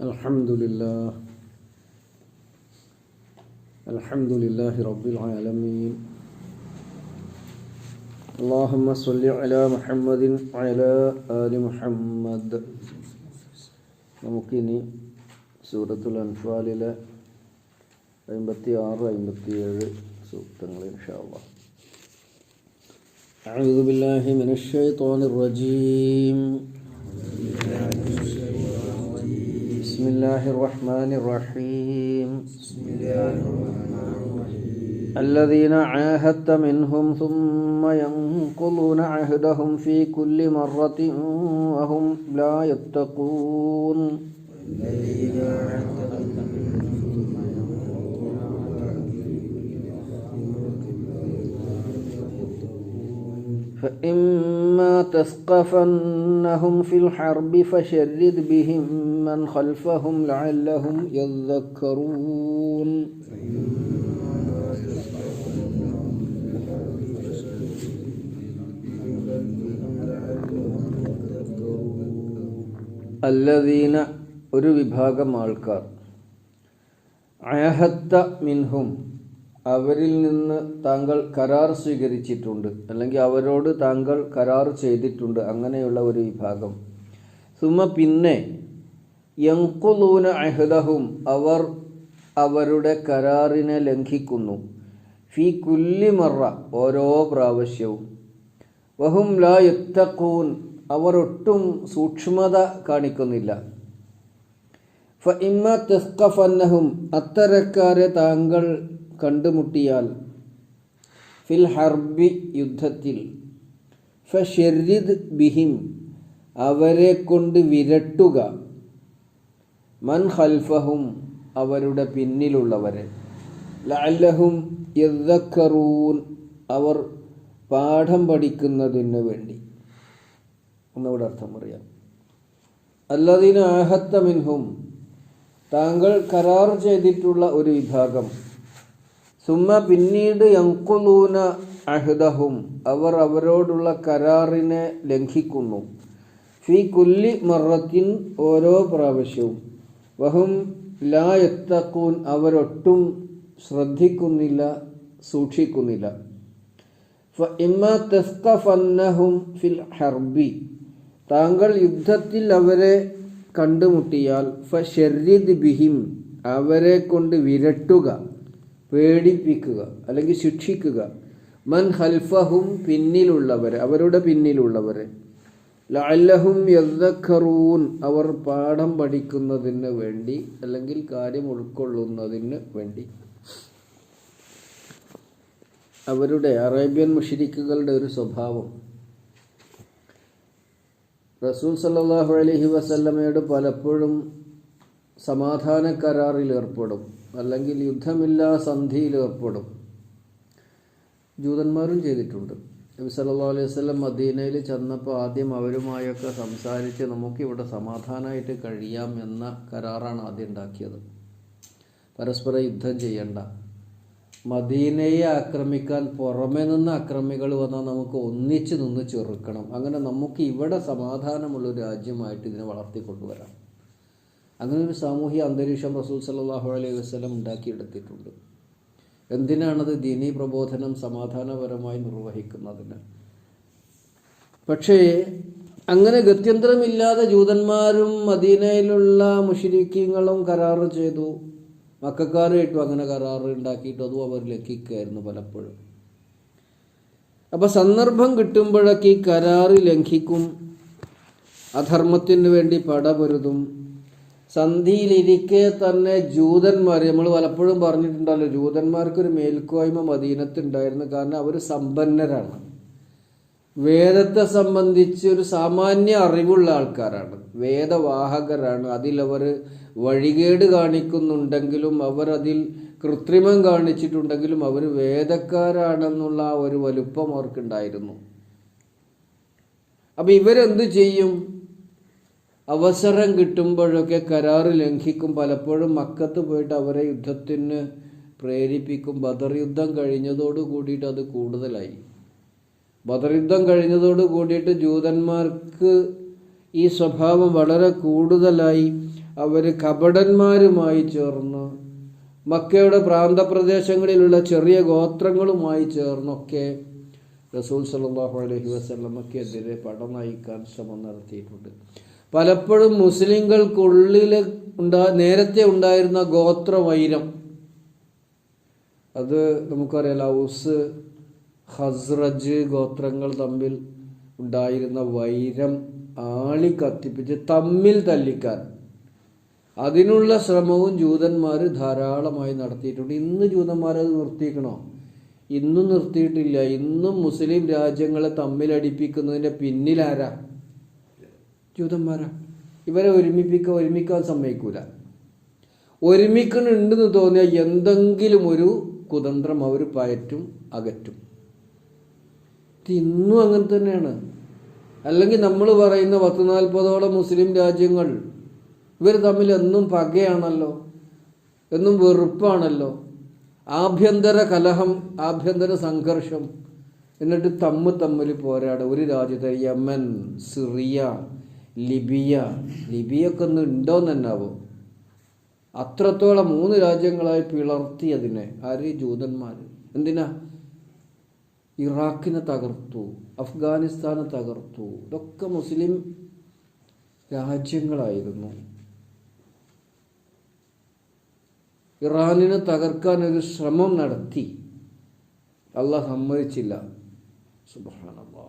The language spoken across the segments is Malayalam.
الحمد لله الحمد لله رب العالمين اللهم صل على محمد وعلى آل محمد നമുക്കിനി സൂറത്തുൽ അൻഫാലിലെ അമ്പത്തി ആറ് അമ്പത്തിയേഴ് സൂക്തങ്ങൾ ഇൻഷാല്ലാ أعوذ بالله من الشيطان الرجيم بسم الله الرحمن الرحيم. الذين عاهدت منهم ثم ينقضون عهدهم في كل مرة وهم لا يتقون. فإما تثقفنهم في الحرب فشرد بهم من خلفهم لعلهم يذكرون അല്ലദീന ഒരു വിഭാഗം ആൾക്കാർ അയഹത്ത മിൻഹും അവരിൽ നിന്ന് താങ്കൾ കരാർ സ്വീകരിച്ചിട്ടുണ്ട് അല്ലെങ്കിൽ അവരോട് താങ്കൾ കരാർ ചെയ്തിട്ടുണ്ട് അങ്ങനെയുള്ള ഒരു വിഭാഗം. സുമ പിന്നെ യങ്കുലൂന അഹദഹും അവർ അവരുടെ കരാറിനെ ലംഘിക്കുന്നു. ഫി കുല്ലി മറ ഓരോ പ്രാവശ്യവും. വഹും ലാ യുത്തക്കൂൻ അവർ ഒട്ടും സൂക്ഷ്മത കാണിക്കുന്നില്ല. ഫ ഇമ്മ തെസ്കഫന്നഹും അത്തരക്കാരെ താങ്കൾ കണ്ടുമുട്ടിയാൽ ഫിൽ ഹർബി യുദ്ധത്തിൽ ഫഷെരിദ് ബിഹിം അവരെ കൊണ്ട് വിരട്ടുക. മൻ ഖൽഫഹും അവരുടെ പിന്നിലുള്ളവരെ. ലഅല്ലഹും യദ്ദക്കറൂൻ അവർ പാഠം പഠിക്കുന്നതിന് വേണ്ടി. ഒന്നുകൂടെ അർത്ഥം പറയാം. അല്ലതിന് ആഹത്ത മിൻഹും താങ്കൾ കരാർ ചെയ്തിട്ടുള്ള ഒരു വിഭാഗം സുമ പിന്നീട് യങ്കുലൂന അഹ്ദഹും അവർ അവരോടുള്ള കരാറിനെ ലംഘിക്കുന്നു. ഫി കുല്ലി മറത്തിൻ ഓരോ പ്രാവശ്യവും. വഹും ലാ എത്തക്കൂൻ അവരൊട്ടും ശ്രദ്ധിക്കുന്നില്ല സൂക്ഷിക്കുന്നില്ല. ഫിൽ ഹർബി. താങ്കൾ യുദ്ധത്തിൽ അവരെ കണ്ടുമുട്ടിയാൽ ഫ ഷെറിദ് ബിഹിം അവരെ കൊണ്ട് വിരട്ടുക. പേടിപ്പിക്കുക അല്ലെങ്കിൽ ശിക്ഷിക്കുക. മൻ ഹൽഫഹും പിന്നിലുള്ളവർ അവരുടെ പിന്നിലുള്ളവർ. ലഅല്ലഹും യദ്ദക്കറൂൻ അവർ പാഠം പഠിക്കുന്നതിന് വേണ്ടി അല്ലെങ്കിൽ കാര്യം ഉൾക്കൊള്ളുന്നതിന് വേണ്ടി. അവരുടെ അറേബ്യൻ മുഷിരിക്കുകളുടെ ഒരു സ്വഭാവം. റസൂൽ സല്ലാഹു അലഹി വസല്ലമയോട് പലപ്പോഴും സമാധാന കരാറിൽ ഏർപ്പെടും. അല്ലെങ്കിൽ യുദ്ധമില്ലാ സന്ധിയിൽ ഏർപ്പെടും. ജൂതന്മാരും ചെയ്തിട്ടുണ്ട്. നബി സല്ലാ അലൈഹി വസ്ലം മദീനയിൽ ചെന്നപ്പോൾ ആദ്യം അവരുമായൊക്കെ സംസാരിച്ച് നമുക്കിവിടെ സമാധാനമായിട്ട് കഴിയാം എന്ന കരാറാണ് ആദ്യം ഉണ്ടാക്കിയത്. പരസ്പരം യുദ്ധം ചെയ്യണ്ട. മദീനയെ ആക്രമിക്കാൻ പുറമെ നിന്ന് അക്രമികൾ വന്നാൽ നമുക്ക് ഒന്നിച്ച് നിന്ന് ചെറുക്കണം. അങ്ങനെ നമുക്ക് ഇവിടെ സമാധാനമുള്ള രാജ്യമായിട്ട് ഇതിനെ വളർത്തിക്കൊണ്ടുവരാം. അങ്ങനെ ഒരു സാമൂഹ്യ അന്തരീക്ഷം റസൂൽ സല്ലാഹു അലൈഹി വസ്ലം ഉണ്ടാക്കിയെടുത്തിട്ടുണ്ട്. എന്തിനാണത് ദീനി പ്രബോധനം സമാധാനപരമായി നിർവഹിക്കുന്നതിന്? പക്ഷേ അങ്ങനെ ഗത്യന്തരമില്ലാതെ ജൂതന്മാരും മദീനയിലുള്ള മുഷിരിക്കങ്ങളും കരാറ് ചെയ്തു. മക്കാരുമായിട്ടും അങ്ങനെ കരാറ് ഉണ്ടാക്കിയിട്ട് അതും അവർ ലംഘിക്കുകയായിരുന്നു പലപ്പോഴും. അപ്പോൾ സന്ദർഭം കിട്ടുമ്പോഴൊക്കെ ഈ കരാറ് ലംഘിക്കും. അധർമ്മത്തിന് വേണ്ടി പടപൊരുതും. സന്ധിയിലിരിക്കെ തന്നെ ജൂതന്മാർ നമ്മൾ പലപ്പോഴും പറഞ്ഞിട്ടുണ്ടല്ലോ ജൂതന്മാർക്കൊരു മേൽക്കോയ്മ മദീനത്തുണ്ടായിരുന്നു കാരണം അവർ സമ്പന്നരാണ്. വേദത്തെ സംബന്ധിച്ച് ഒരു സാമാന്യ അറിവുള്ള ആൾക്കാരാണ്. വേദവാഹകരാണ്. അതിലവർ വഴികേട് കാണിക്കുന്നുണ്ടെങ്കിലും അവർ അതിൽ കൃത്രിമം കാണിച്ചിട്ടുണ്ടെങ്കിലും അവർ വേദക്കാരാണെന്നുള്ള ആ ഒരു വലുപ്പം അവർക്കുണ്ടായിരുന്നു. അപ്പം ഇവരെന്ത് ചെയ്യും? അവസരം കിട്ടുമ്പോഴൊക്കെ കരാർ ലംഘിക്കും. പലപ്പോഴും മക്കത്ത് പോയിട്ട് അവരെ യുദ്ധത്തിന് പ്രേരിപ്പിക്കും. ബദർ യുദ്ധം കഴിഞ്ഞതോട് കൂടിയിട്ട് അത് കൂടുതലായി. ബദർ യുദ്ധം കഴിഞ്ഞതോട് കൂടിയിട്ട് ജൂതന്മാർക്ക് ഈ സ്വഭാവം വളരെ കൂടുതലായി. അവർ കപടന്മാരുമായി ചേർന്ന് മക്കയുടെ പ്രാന്തപ്രദേശങ്ങളിലുള്ള ചെറിയ ഗോത്രങ്ങളുമായി ചേർന്നൊക്കെ റസൂൽ സല്ലല്ലാഹു അലഹി വസ്ലമക്കെതിരെ പടം നയിക്കാൻ ശ്രമം നടത്തിയിട്ടുണ്ട്. പലപ്പോഴും മുസ്ലിങ്ങൾക്കുള്ളിൽ ഉണ്ടാ നേരത്തെ ഉണ്ടായിരുന്ന ഗോത്രവൈരം. അത് നമുക്കറിയാലോ ഔസ് ഹസ്രജ് ഗോത്രങ്ങൾ തമ്മിൽ ഉണ്ടായിരുന്ന വൈരം ആളി കത്തിപ്പിച്ച് തമ്മിൽ തല്ലിക്കാൻ. അതിനുള്ള ശ്രമവും ജൂതന്മാർ ധാരാളമായി നടത്തിയിട്ടുണ്ട്. ഇന്ന് ജൂതന്മാരത് നിർത്തിക്കണോ ഇന്നും നിർത്തിയിട്ടില്ല. ഇന്നും മുസ്ലിം രാജ്യങ്ങളെ തമ്മിലടിപ്പിക്കുന്നതിന്റെ പിന്നിലാരാ? ജൂതന്മാരാ ഇവരെ ഒരുമിപ്പിക്കാൻ ഒരുമിക്കാൻ സമ്മതിക്കൂല. ഒരുമിക്കണുണ്ടെന്ന് തോന്നിയാൽ എന്തെങ്കിലും ഒരു കുതന്ത്രം അവർ പയറ്റും അകറ്റും. ഇന്നും അങ്ങനെ തന്നെയാണ്. അല്ലെങ്കിൽ നമ്മൾ പറയുന്ന പത്ത് നാൽപ്പതോളം മുസ്ലിം രാജ്യങ്ങൾ ഇവർ തമ്മിൽ എന്നും പകയാണല്ലോ എന്നും വെറുപ്പാണല്ലോ. ആഭ്യന്തര കലഹം ആഭ്യന്തര സംഘർഷം എന്നിട്ട് തമ്മ് തമ്മിൽ പോരാടുക. ഒരു രാജ്യത്തെ യമൻ സിറിയ ലിബിയ. ലിബിയൊക്കെ ഒന്ന് ഉണ്ടോന്ന് ആവും അത്രത്തോളം മൂന്ന് രാജ്യങ്ങളായി പിളർത്തി അതിനെ ആര് ജൂതന്മാർ. എന്തിനാ? ഇറാഖിനെ തകർത്തു അഫ്ഗാനിസ്ഥാനെ തകർത്തു. ഇതൊക്കെ മുസ്ലിം രാജ്യങ്ങളായിരുന്നു. ഇറാനിനെ തകർക്കാൻ ഒരു ശ്രമം നടത്തി. അള്ളാഹ് സമ്മതിച്ചില്ല. സുബാനല്ലാ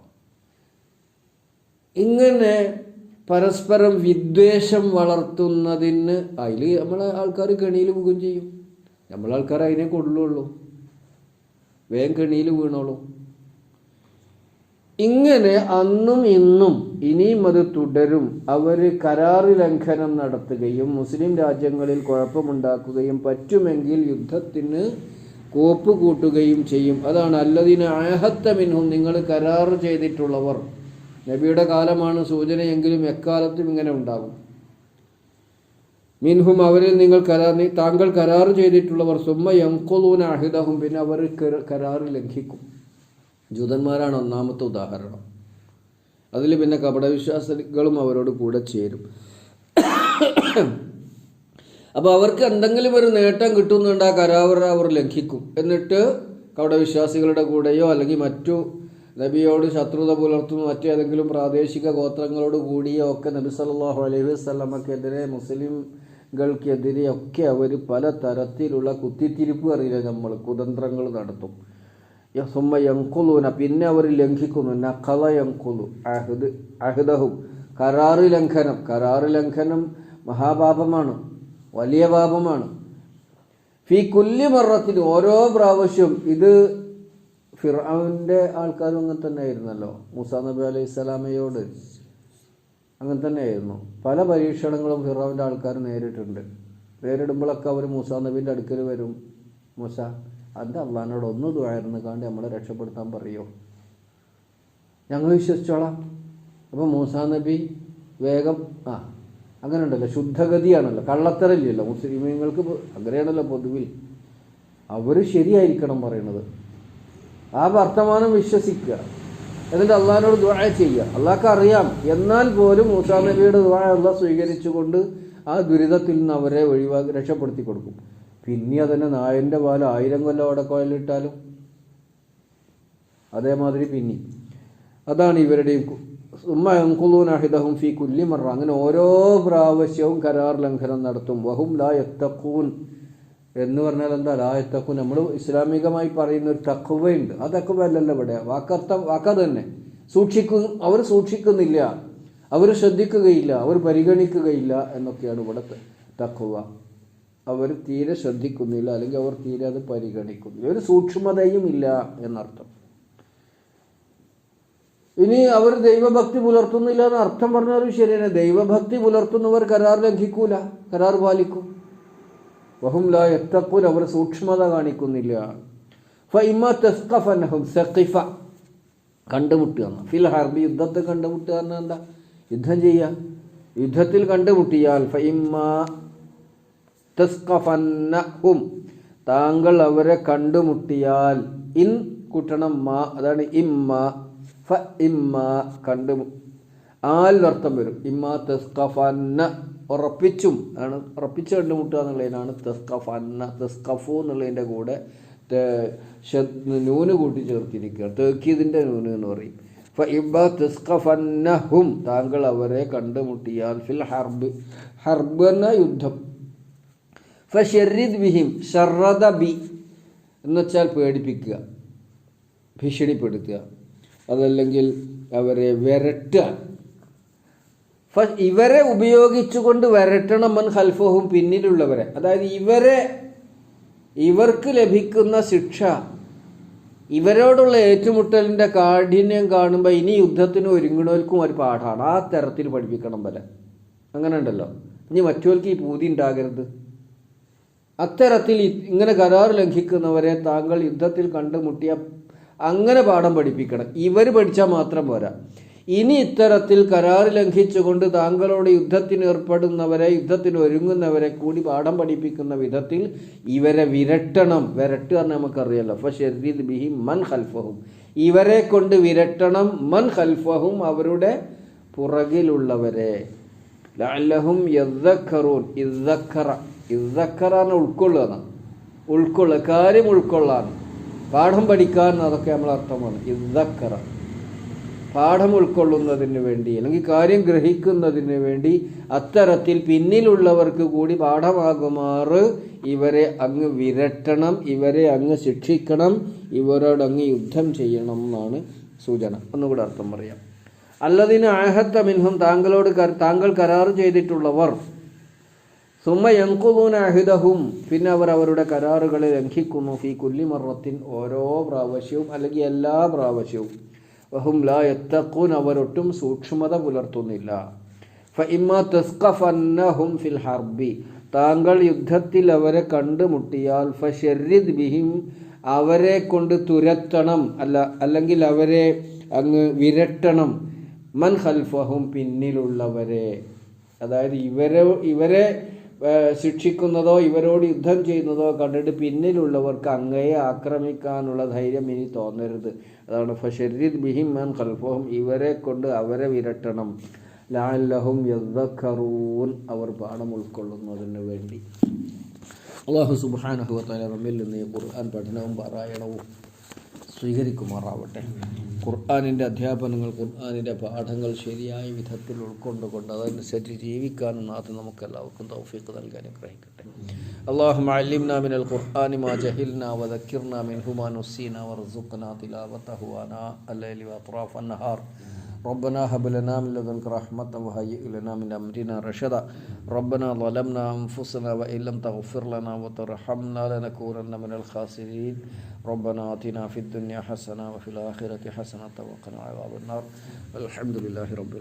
ഇങ്ങനെ പരസ്പരം വിദ്വേഷം വളർത്തുന്നതിന് അതിൽ നമ്മളെ ആൾക്കാർ കെണിയിൽ പോകുകയും ചെയ്യും. നമ്മളെ ആൾക്കാർ അതിനെ കൊള്ളുള്ളൂ. വേഗം കെണിയിൽ വീണോളൂ. ഇങ്ങനെ അന്നും ഇന്നും ഇനിയും അത് തുടരും. അവർ കരാറ് ലംഘനം നടത്തുകയും മുസ്ലിം രാജ്യങ്ങളിൽ കുഴപ്പമുണ്ടാക്കുകയും പറ്റുമെങ്കിൽ യുദ്ധത്തിന് കോപ്പ് കൂട്ടുകയും ചെയ്യും. അതാണ് അല്ലതിന് ആഹത്ത മിൻഹും നിങ്ങൾ കരാറ് ചെയ്തിട്ടുള്ളവർ. നബിയുടെ കാലമാണ് സൂചനയെങ്കിലും എക്കാലത്തും ഇങ്ങനെ ഉണ്ടാകും. മിൻഹും അവരിൽ നിങ്ങൾ കരാർ താങ്കൾ കരാർ ചെയ്തിട്ടുള്ളവർ സുമ്മ യംകുലൂന അഹിതഹും പിന്നെ അവർ കരാർ ലംഘിക്കും. ജൂതന്മാരാണ് ഒന്നാമത്തെ ഉദാഹരണം. അതിൽ പിന്നെ കപടവിശ്വാസികളും അവരോട് കൂടെ ചേരും. അപ്പോൾ അവർക്ക് എന്തെങ്കിലും ഒരു നേട്ടം കിട്ടുന്നുണ്ട് ആ അവർ ലംഘിക്കും. എന്നിട്ട് കപടവിശ്വാസികളുടെ കൂടെയോ അല്ലെങ്കിൽ മറ്റു നബിയോട് ശത്രുത പുലർത്തുന്ന. മറ്റേതെങ്കിലും പ്രാദേശിക ഗോത്രങ്ങളോട് കൂടിയോ ഒക്കെ നബി സല്ലാഹു അലൈഹി വസ്ലമക്കെതിരെ മുസ്ലിംകൾക്കെതിരെ ഒക്കെ അവർ പല തരത്തിലുള്ള കുത്തിത്തിരിപ്പ് അറിയില്ല. നമ്മൾ കുതന്ത്രങ്ങൾ നടത്തും. സുമ്മ യങ്കുലൂന പിന്നെ അവർ ലംഘിക്കുന്നു. നഖല യങ്കുലു അഹദ് അഹദഹും. കരാറ് ലംഘനം. കരാറ് ലംഘനം മഹാപാപമാണ്. വലിയ പാപമാണ്. ഫി കുല്ലി മറത്തിന് ഓരോ പ്രാവശ്യം ഇത് ഫിറാവിന്റെ ആൾക്കാരും അങ്ങനെ തന്നെ ആയിരുന്നല്ലോ മൂസാ നബി അലൈഹി സ്വലാമയോട് അങ്ങനെ തന്നെയായിരുന്നു. പല പരീക്ഷണങ്ങളും ഫിറാവിന്റെ ആൾക്കാർ നേരിട്ടുണ്ട് നേരിടുമ്പോഴൊക്കെ അവർ മൂസാ നബീന്റെ അടുക്കൽ വരും. മൂസ അത് അള്ളഹാനോട് ഒന്ന് ദ്വായിരുന്നു കാണ്ട് നമ്മളെ രക്ഷപ്പെടുത്താൻ പറയോ? ഞങ്ങൾ വിശ്വസിച്ചോളാം. അപ്പോൾ മൂസാ നബി വേഗം ആ അങ്ങനെ ഉണ്ടല്ലോ. ശുദ്ധഗതിയാണല്ലോ. കള്ളത്തരല്ലല്ലോ മുസ്ലിമീങ്ങൾക്ക് അങ്ങനെയാണല്ലോ പൊതുവിൽ. അവർ ശരിയായിരിക്കണം പറയണത്. ആ വർത്തമാനം വിശ്വസിക്കുക. എന്നിട്ട് അള്ളഹാനോട് ദ്വായ ചെയ്യുക. അള്ളാഹ്ക്ക് അറിയാം. എന്നാൽ പോലും മൂസാ നബിയുടെ ദ്വായ അള്ളാഹ് സ്വീകരിച്ചുകൊണ്ട് ആ ദുരിതത്തിൽ നിന്ന് അവരെ ഒഴിവാക്കി രക്ഷപ്പെടുത്തി കൊടുക്കും. പിന്നെ അതിനെ നായന്റെ പാൽ ആയിരം കൊല്ലം അവിടെ കോയിലിട്ടാലും. അതേമാതിരി പിന്നെ അതാണ് ഇവരുടെയും ഉമ്മഹും ഫി കുല്ലിമറ അങ്ങനെ ഓരോ പ്രാവശ്യവും കരാർ ലംഘനം നടത്തും. വഹും ലാ എത്തക്കൂൻ എന്ന് പറഞ്ഞാൽ എന്താ? ലാ തക്കു നമ്മൾ ഇസ്ലാമികമായി പറയുന്ന ഒരു തക്കുവയുണ്ട് ആ തക്കുവ അല്ലല്ലോ ഇവിടെ. വാക്കർത്ഥം വാക്കത് തന്നെ. സൂക്ഷിക്കും അവർ സൂക്ഷിക്കുന്നില്ല. അവർ ശ്രദ്ധിക്കുകയില്ല. അവർ പരിഗണിക്കുകയില്ല എന്നൊക്കെയാണ് ഇവിടെ തക്കുവ അവർ തീരെ ശ്രദ്ധിക്കുന്നില്ല. അല്ലെങ്കിൽ അവർ തീരെ അത് പരിഗണിക്കുന്നില്ല. ഒരു സൂക്ഷ്മതയും ഇല്ല എന്നർത്ഥം. ഇനി അവർ ദൈവഭക്തി പുലർത്തുന്നില്ല എന്ന് അർത്ഥം പറഞ്ഞാലും ശരിയാണ് ദൈവഭക്തി പുലർത്തുന്നവർ കരാർ ലംഘിക്കൂല. കരാർ പാലിക്കും. വഹും ലാ എത്തക്കൂൽ അവർ സൂക്ഷ്മത കാണിക്കുന്നില്ല. സഖിഫ. കണ്ടുമുട്ടുക ഫിൽ ഹർബി യുദ്ധത്തെ കണ്ടുമുട്ടുക എന്ന എന്താ? യുദ്ധം ചെയ്യുക യുദ്ധത്തിൽ കണ്ടുമുട്ടിയാൽ തെസ്കഫന്നഹും താങ്കൾ അവരെ കണ്ടുമുട്ടിയാൽ ഇൻ കൂട്ടണം മാ അതാണ് ഇമ്മ. ഫ ഇമ്മ കണ്ടു ആൽ അർത്ഥം വരും. ഇമ്മ തെസ്കഫന്ന ഉറപ്പിച്ചും ആണ് ഉറപ്പിച്ച് കണ്ടുമുട്ടുക എന്നുള്ളതിനാണ് തെസ്കഫ് അന്ന തെസ്കഫു എന്നുള്ളതിന്റെ കൂടെ നൂന് കൂട്ടി ചേർത്തിരിക്കുക. തേക്കീതിന്റെ നൂന് എന്ന് പറയും. ഇബ തെസ്കഫന്നഹും താങ്കൾ അവരെ കണ്ടുമുട്ടിയാൽ ഫിൽ ഹർബ് ഹർബ് എന്ന യുദ്ധം. ഫഷരിദ് ബിഹിം ഷറദ ബി എന്നുവെച്ചാൽ പേടിപ്പിക്കുക ഭീഷണിപ്പെടുത്തുക. അതല്ലെങ്കിൽ അവരെ വിരട്ടുക. ഇവരെ ഉപയോഗിച്ചുകൊണ്ട് വരട്ടണം മൻ ഖൽഫഹും പിന്നിലുള്ളവരെ. അതായത് ഇവരെ ഇവർക്ക് ലഭിക്കുന്ന ശിക്ഷ ഇവരോടുള്ള ഏറ്റുമുട്ടലിന്റെ കാഠിന്യം കാണുമ്പോൾ ഇനി യുദ്ധത്തിന് ഒരുങ്ങണവർക്കും ഒരു പാഠമാണ്. ആ തരത്തിൽ പഠിപ്പിക്കണം പോലെ. അങ്ങനെ ഉണ്ടല്ലോ ഇനി മറ്റവർക്ക് ഈ പൂതി ഉണ്ടാകരുത്. അത്തരത്തിൽ ഇങ്ങനെ കരാർ ലംഘിക്കുന്നവരെ താങ്കൾ യുദ്ധത്തിൽ കണ്ടുമുട്ടിയ അങ്ങനെ പാഠം പഠിപ്പിക്കണം. ഇവർ പഠിച്ചാൽ മാത്രം പോരാ. ഇനി ഇത്തരത്തിൽ കരാർ ലംഘിച്ചുകൊണ്ട് താങ്കളോട് യുദ്ധത്തിന് ഏർപ്പെടുന്നവരെ യുദ്ധത്തിന് ഒരുങ്ങുന്നവരെ കൂടി പാഠം പഠിപ്പിക്കുന്ന വിധത്തിൽ ഇവരെ വിരട്ടണം. വിരട്ടുക എന്ന് നമുക്കറിയാലോ. അപ്പോൾ ബിഹി മൻ ഹൽഫഹും ഇവരെ കൊണ്ട് വിരട്ടണം മൻ ഖൽഫഹും അവരുടെ പുറകിലുള്ളവരെ. ലഅല്ലഹും യദ്ദക്കറൂൻ. ഇദ്ദക്കറ. ഇദ്ദക്കറാന്ന് ഉൾക്കൊള്ളുക ഉൾക്കൊള്ളുക കാര്യം ഉൾക്കൊള്ളാൻ. പാഠം പഠിക്കാൻ അതൊക്കെ നമ്മൾ അർത്ഥമാണ് ഇദ്ദക്കറ. പാഠം ഉൾക്കൊള്ളുന്നതിന് വേണ്ടി അല്ലെങ്കിൽ കാര്യം ഗ്രഹിക്കുന്നതിന് വേണ്ടി അത്തരത്തിൽ പിന്നിലുള്ളവർക്ക് കൂടി പാഠമാകുമാറ്. ഇവരെ അങ്ങ് വിരട്ടണം ഇവരെ അങ്ങ് ശിക്ഷിക്കണം ഇവരോട് അങ്ങ് യുദ്ധം ചെയ്യണം എന്നാണ് സൂചന. ഒന്നുകൂടെ അർത്ഥം പറയാം. അല്ലതിന് ആഹത്ത മിൻഹും താങ്കളോട് താങ്കൾ കരാർ ചെയ്തിട്ടുള്ളവർ സുമ അഹിതഹും പിന്നെ അവർ അവരുടെ കരാറുകളെ ലംഘിക്കുന്നു. ഫി കുല്ലി മറത്തിൻ ഓരോ പ്രാവശ്യവും അല്ലെങ്കിൽ എല്ലാ പ്രാവശ്യവും. വഹും ലാ എത്തക്കൂൻ അവരൊട്ടും സൂക്ഷ്മത പുലർത്തുന്നില്ല. ഫിൽ ഹർബി താങ്കൾ യുദ്ധത്തിൽ അവരെ കണ്ടുമുട്ടിയാൽ ഫഷരിദ് ബിഹിം അവരെ കൊണ്ട് തുരത്തണം അല്ല അല്ലെങ്കിൽ അവരെ അങ്ങ് വിരട്ടണം. മൻ ഖൽഫഹും പിന്നിലുള്ളവരെ അതായത് ഇവരെ ഇവരെ ശിക്ഷിക്കുന്നതോ ഇവരോട് യുദ്ധം ചെയ്യുന്നതോ കണ്ടിട്ട് പിന്നിലുള്ളവർക്ക് അങ്ങയെ ആക്രമിക്കാനുള്ള ധൈര്യം ഇനി തോന്നരുത്. അതാണ് ഫഷരീദ് ബിഹിം മാൻ ഖൽഫഹും ഇവരെ കൊണ്ട് അവരെ വിരട്ടണം. ലാലഹും യദ്ദഖറൂൻ അവർ പാഠം ഉൾക്കൊള്ളുന്നതിന് വേണ്ടി. അള്ളാഹു സുബാനഹുവത്താല നമ്മിൽ നിന്ന് ഈ ഖുർആൻ പഠനവും പാരായണവും സ്വീകരിക്കുമാറാവട്ടെ. ഖുർആാനിന്റെ അധ്യാപനങ്ങൾ ഖുർആാനിന്റെ പാഠങ്ങൾ ശരിയായ വിധത്തിൽ ഉൾക്കൊണ്ടുകൊണ്ട് അതനുസരിച്ച് ജീവിക്കാനും നാഥ് നമുക്കെല്ലാവർക്കും തൗഫീഖ് നൽകാൻ അനുഗ്രഹിക്കട്ടെ. അള്ളാഹു അലിംന മിനൽ ഖുർആാനി മാ ജഹിൽന വദക്കിർന മിൻഹുമാ നുസീന വർസുഖ്ന തിലാവത്തഹുവാന അല്ലി വത്രാഫ് അന്നഹാർ ربنا هب لنا من لدنك رحمة وهيئ لنا من أمرنا رشدا. ربنا ظلمنا أنفسنا وإن لم تغفر لنا وترحمنا لنكونن من الخاسرين. ربنا آتنا في الدنيا حسنة وفي الآخرة حسنة وقنا عذاب النار. الحمد لله رب